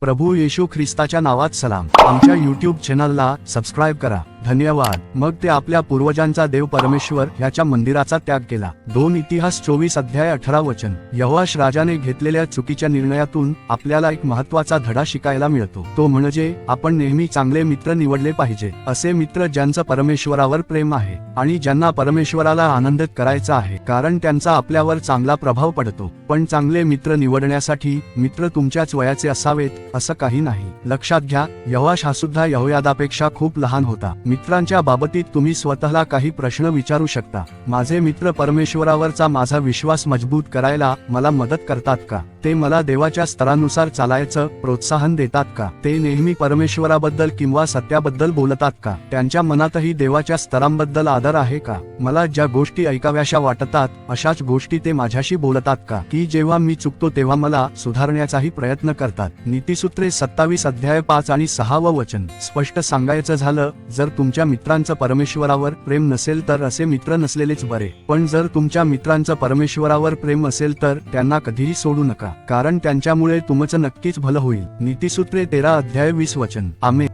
प्रभू येशू ख्रिस्ताच्या नावात सलाम. आमच्या यूट्यूब चॅनलला सबस्क्राईब करा. धन्यवाद. मग ते आपल्या पूर्वजांचा देव परमेश्वर ह्याच्या मंदिराचा त्याग केला. दोन इतिहास चोवीस अध्याय अठरा वचन. यहोवाश राजाने घेतलेल्या चुकीच्या निर्णयातून आपल्याला एक महत्त्वाचा धडा शिकायला मिळतो. तो म्हणजे आपण नेहमी चांगले मित्र निवडले पाहिजे असे मित्र ज्यांचं परमेश्वरावर प्रेम आहे आणि ज्यांना परमेश्वराला आनंदित करायचा आहे. कारण त्यांचा आपल्यावर चांगला प्रभाव पडतो. पण चांगले मित्र निवडण्यासाठी मित्र तुमच्याच वयाचे असावेत असं काही नाही. लक्षात घ्या यहोवाश हा सुद्धा यहोयादापेक्षा खूप लहान होता. मित्रांच्या बाबतीत तुम्ही स्वतःला काही प्रश्न विचारू शकता. माझे मित्र परमेश्वरावरचा माझा विश्वास मजबूत करायला मला मदत करतात का? ते मला देवाच्या स्तरानुसार चालायचं प्रोत्साहन देतात का? ते नेहमी परमेश्वराबद्दल किंवा सत्याबद्दल बोलतात का? त्यांच्या मनातही देवाच्या स्तरांबद्दल आदर आहे का? मला ज्या गोष्टी ऐकाव्याशा वाटतात अशाच गोष्टी ते माझ्याशी बोलतात का? की जेव्हा मी चुकतो तेव्हा मला सुधारण्याचाही प्रयत्न करतात. नीतीसूत्रे सत्तावीस अध्याय पाच आणि सहावं वचन. स्पष्ट सांगायचं झालं जर तुमच्या मित्रांचं परमेश्वरावर प्रेम नसेल तर असे मित्र नसलेलेच बरे. पण जर तुमच्या मित्रांचं परमेश्वरावर प्रेम असेल तर त्यांना कधीही सोडू नका. कारण त्यांच्यामुळे तुमचं नक्कीच भलं होईल. नीतीसूत्रे तेरा अध्याय वीस वचन. आम्ही